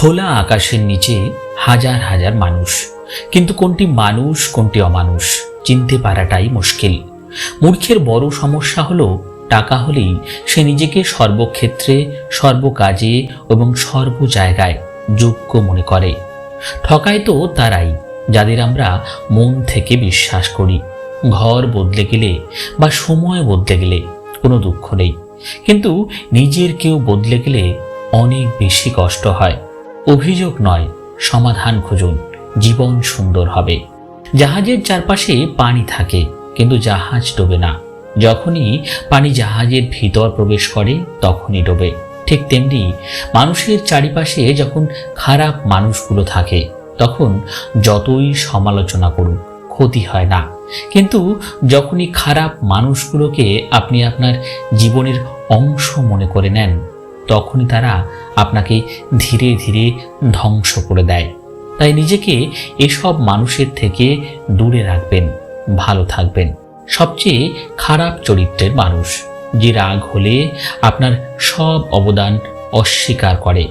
খোলা আকাশের নিচে হাজার হাজার মানুষ। কিন্তু কোনটি মানুষ, কোনটি অমানুষ, চিনতে পারাটাই মুশকিল। মূর্খের বড় সমস্যা হলো, টাকা হলেই সে নিজেকে সর্বক্ষেত্রে, সর্বকাজে এবং সর্ব জায়গায় যোগ্য মনে করে। ঠকায় তো তারাই, যাদের আমরা মন থেকে বিশ্বাস করি। ঘর বদলে গেলে বা সময় বদলে গেলে কোনো দুঃখ নেই। কিন্তু নিজের কেউ বদলে গেলে অনেক বেশি কষ্ট হয়। অভিযোগ নয়, সমাধান খুঁজুন, জীবন সুন্দর হবে। জাহাজের চারপাশে পানি থাকে, কিন্তু জাহাজ ডোবে না। যখনই পানি জাহাজের ভিতর প্রবেশ করে, তখনই ডোবে। ঠিক তেমনি মানুষের চারিপাশে যখন খারাপ মানুষগুলো থাকে, তখন যতই সমালোচনা করুক, ক্ষতি হয় না। কিন্তু যখনই খারাপ মানুষগুলোকে আপনি আপনার জীবনের অংশ মনে করে নেন তখনই তারা আপনাকে ধীরে ধীরে ধ্বংস করে দেয়। তাই নিজেকে এসব মানুষের থেকে দূরে রাখবেন, ভালো থাকবেন। সবচেয়ে খারাপ চরিত্রের মানুষ, যে রাগ হলে আপনার সব অবদান অস্বীকার করে।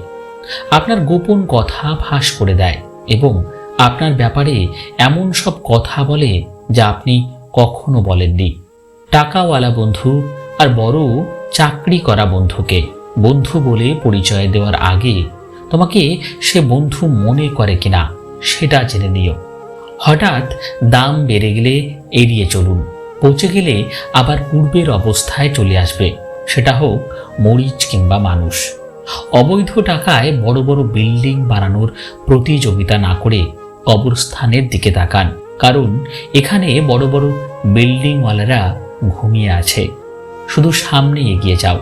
আপনার গোপন কথা ফাঁস করে দেয় এবং আপনার ব্যাপারে এমন সব কথা বলে যা আপনি কখনো বলেননি। টাকাওয়ালা বন্ধু আর বড় চাকরি করা বন্ধুকে বন্ধু বলে পরিচয় দেওয়ার আগে তোমাকে সে বন্ধু মনে করে কিনা সেটা জেনে নিও। হঠাৎ দাম বেড়ে গেলে এড়িয়ে চলুন। পচে গেলে আবার পূর্বের অবস্থায় চলে আসবে। সেটা হোক মরিচ কিংবা মানুষ। অবৈধ টাকায় বড় বড় বিল্ডিং বানানোর প্রতিযোগিতা না করে কবরস্থানের দিকে তাকান। কারণ এখানে বড় বড় বিল্ডিংওয়ালারা ঘুমিয়ে আছে। শুধু সামনে এগিয়ে যাও।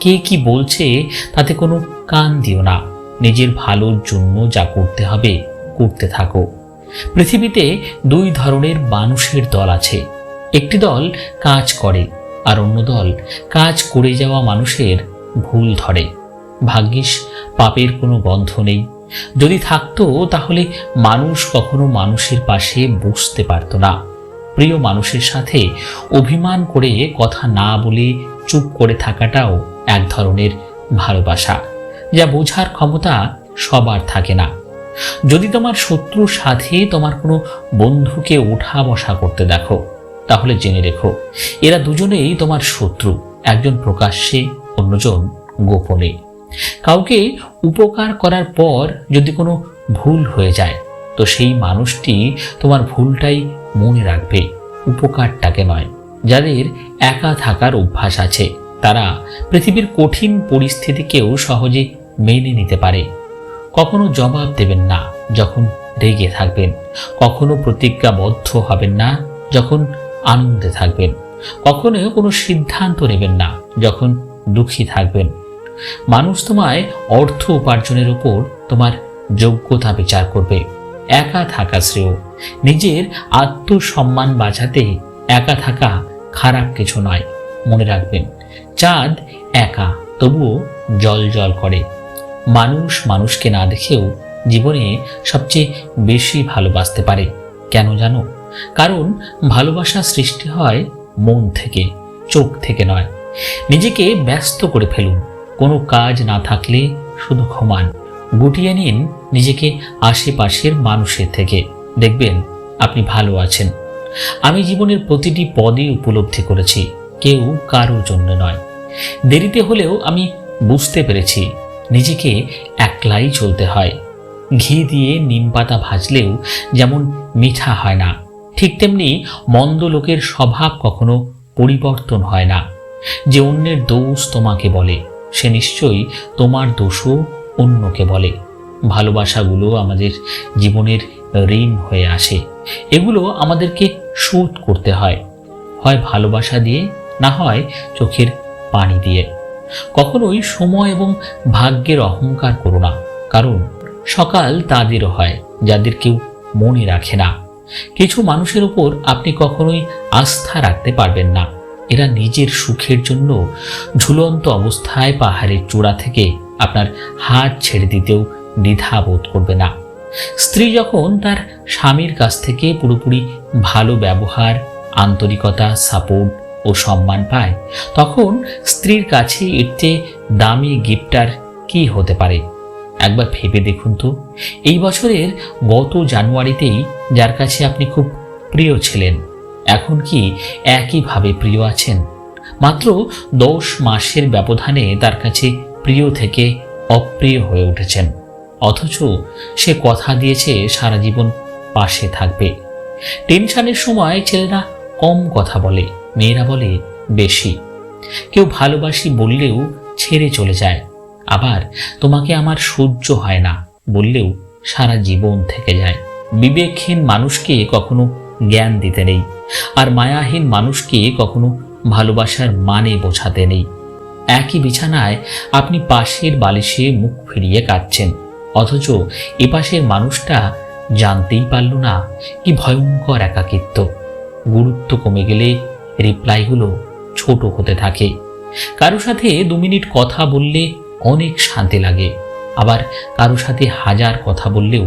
কে কি বলছে তাতে কোনো কান দিও না। নিজের ভালোর জন্য যা করতে হবে, করতে থাকো। পৃথিবীতে দুই ধরনের মানুষের দল আছে। একটি দল কাজ করে আর অন্য দল কাজ করে যাওয়া মানুষের ভুল ধরে। ভাগ্যিস, পাপের কোনো বন্ধ নেই। যদি থাকতো, তাহলে মানুষ কখনো মানুষের পাশে বসতে পারত না। প্রিয় মানুষের সাথে অভিমান করে কথা না বলে চুপ করে থাকাটাও এক ধরনের ভালোবাসা, যা বোঝার ক্ষমতা সবার থাকে না। যদি তোমার শত্রুর সাথে তোমার কোনো বন্ধুকে ওঠা বসা করতে দেখো, তাহলে জেনে রেখো, এরা দুজনেই তোমার শত্রু, একজন প্রকাশ্যে, অন্যজন গোপনে। কাউকে উপকার করার পর যদি কোনো ভুল হয়ে যায়, তো সেই মানুষটি তোমার ভুলটাই মনে রাখবে, উপকারটাকে নয়। যাদের একা থাকার অভ্যাস আছে, তারা পৃথিবীর কঠিন পরিস্থিতিকেও সহজে মেনে নিতে পারে। কখনো জবাব দেবেন না যখন রেগে থাকবেন, কখনো প্রতিজ্ঞাবদ্ধ হবেন না যখন আনন্দে থাকবেন, কখনো কোনো সিদ্ধান্ত নেবেন না যখন দুঃখী থাকবেন। মানুষ তোমায় অর্থ উপার্জনের উপর তোমার যোগ্যতা বিচার করবে। একা থাকা শ্রেয়, নিজের আত্মসম্মান বাঁচাতে একা থাকা খারাপ কিছু নয়, মনে রাখবেন। চাঁদ একা, তবুও জল জল করে। মানুষ মানুষকে না দেখেও জীবনে সবচেয়ে বেশি ভালোবাসতে পারে। কেন জানো? কারণ ভালোবাসা সৃষ্টি হয় মন থেকে, চোখ থেকে নয়। নিজেকে ব্যস্ত করে ফেলুন। কোনো কাজ না থাকলে শুধু ক্ষমান গুটিয়ে নিন নিজেকে আশেপাশের মানুষের থেকে। দেখবেন আপনি ভালো আছেন। আমি জীবনের প্রতিটি পদে উপলব্ধি করেছি, কেউ কারোর জন্য নয়। দেরিতে হলেও আমি বুঝতে পেরেছি, নিজেকে একলাই চলতে হয়। ঘি দিয়ে নিম পাতা ভাজলেও যেমন মিঠা হয় না, ঠিক তেমনি মন্দ লোকের স্বভাব কখনো পরিবর্তন হয় না। যে অন্যের দোষ তোমাকে বলে, সে নিশ্চয়ই তোমার দোষও অন্যকে বলে। ভালোবাসাগুলো আমাদের জীবনের ঋণ হয়ে আসে। এগুলো আমাদেরকে শোধ করতে হয়। হয় ভালোবাসা দিয়ে, না হয় চোখের পানি দিয়ে। কখনোই সময় এবং ভাগ্যের অহংকার করো না। কারণ সকাল তাদেরও হয়, যাদের কেউ মনে রাখে না। কিছু মানুষের উপর আপনি কখনোই আস্থা রাখতে পারবেন না। এরা নিজের সুখের জন্য ঝুলন্ত অবস্থায় পাহাড়ের চূড়া থেকে আপনার হাত ছেড়ে দিতেও দ্বিধা বোধ করবে না। স্ত্রী যখন তার স্বামীর কাছ থেকে পুরোপুরি ভালো ব্যবহার, আন্তরিকতা সাপোর্ট ও সম্মান পায়, তখন স্ত্রীর কাছে এর চেয়ে দামি গিফটার কি হতে পারে? একবার ভেবে দেখুন তো। এই বছরের গত জানুয়ারিতেই যার কাছে আপনি খুব প্রিয় ছিলেন, এখন কি একইভাবে প্রিয় আছেন? মাত্র দশ মাসের ব্যবধানে তার কাছে প্রিয় থেকে অপ্রিয় হয়ে উঠেছেন। অথচ সে কথা দিয়েছে সারা জীবন পাশে থাকবে। টেনশনের সময় ছেলেরা কম কথা বলে, মেয়েরা বলে বেশি। কেউ ভালোবাসি বললেও ছেড়ে চলে যায়, আবার তোমাকে আমার সহ্য হয় না বললেও সারা জীবন থেকে যায়। বিবেকহীন মানুষকে কখনো জ্ঞান দিতে নেই, আর মায়াহীন মানুষকে কখনো ভালোবাসার মানে বোঝাতে নেই। একই বিছানায় আপনি পাশের বালিশে মুখ ফিরিয়ে কাঁদছেন। অথচ এপাশের মানুষটা জানতেই পারল না কি ভয়ঙ্কর একাকিত্ব। গুরুত্ব কমে গেলে রিপ্লাইগুলো ছোট হতে থাকে। কারও সাথে দু মিনিট কথা বললে অনেক শান্তি লাগে, আবার কারও সাথে হাজার কথা বললেও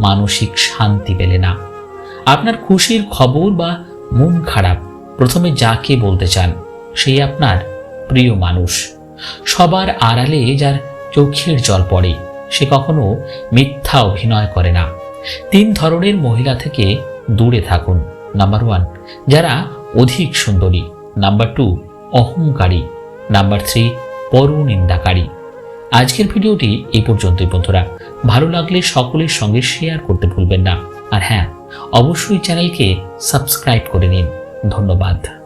মানসিক শান্তি পেলে না। আপনার খুশির খবর বা মন খারাপ প্রথমে যাকে বলতে চান, সেই আপনার প্রিয় মানুষ। সবার আড়ালে যার চোখের জল পড়ে। সে কখনো মিথ্যা অভিনয় করে না। তিন ধরনের মহিলা থেকে দূরে থাকুন। নাম্বার ওয়ান, যারা অধিক সুন্দরী। নাম্বার টু, অহংকারী। নাম্বার থ্রি, পরনিন্দাকারী। আজকের ভিডিওটি এ পর্যন্তই বন্ধুরা। ভালো লাগলে সকলের সঙ্গে শেয়ার করতে ভুলবেন না। আর হ্যাঁ অবশ্যই চ্যানেলকে সাবস্ক্রাইব করে নিন। ধন্যবাদ।